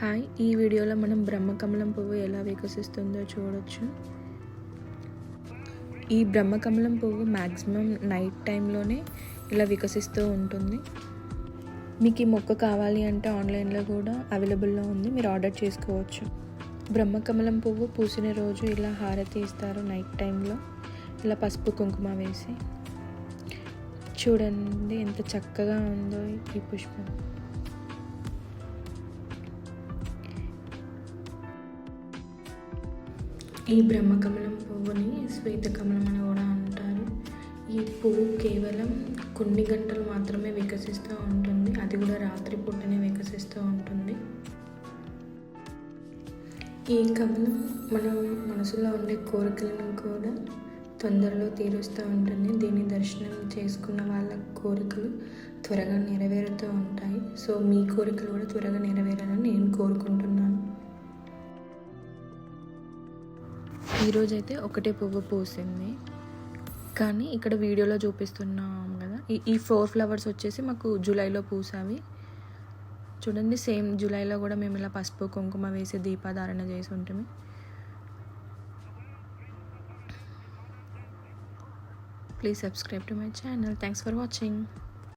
Hi ఈ వీడియోలో మనం బ్రహ్మకమలం పువ్వు ఎలా వికసిస్తుందో చూడొచ్చు. ఈ బ్రహ్మకమలం పువ్వు మ్యాక్సిమం నైట్ టైంలోనే ఇలా వికసిస్తూ ఉంటుంది. మీకు ఈ మొక్క కావాలి అంటే ఆన్లైన్లో కూడా అవైలబుల్లో ఉంది మీరు ఆర్డర్ చేసుకోవచ్చు. బ్రహ్మకమలం పువ్వు పూసిన రోజు ఇలా హారతి ఇస్తారు నైట్ టైంలో. ఇలా పసుపు కుంకుమ వేసి. చూడండి ఎంత చక్కగా ఉందో ఈ పుష్పం. ఈ బ్రహ్మకమలం పువ్వుని శ్వేతకమలం అని కూడా అంటారు. ఈ పువ్వు కేవలం కొన్ని గంటలు మాత్రమే వికసిస్తూ ఉంటుంది. అది కూడా రాత్రి పూటనే వికసిస్తూ ఉంటుంది. ఈ కమలం మన మనసులో ఉండే కోరికలను కూడా తొందరలో తీరుస్తూ ఉంటుంది. దీన్ని దర్శనం చేసుకున్న వాళ్ళ కోరికలు త్వరగా నెరవేరుతూ ఉంటాయి. సో మీ కోరికలు కూడా త్వరగా నెరవేరాలని నేను కోరుకుంటున్నాను. ఈరోజైతే ఒకటే పువ్వు పూసింది. కానీ ఇక్కడ వీడియోలో చూపిస్తున్నాం కదా. ఈ ఈ ఫోర్ ఫ్లవర్స్ వచ్చేసి మాకు జూలైలో పూసావి. చూడండి సేమ్ జూలైలో కూడా మేము ఇలా పసుపు కుంకుమ వేసి దీపాధారణ చేసి ఉంటుంది please subscribe to my channel thanks for watching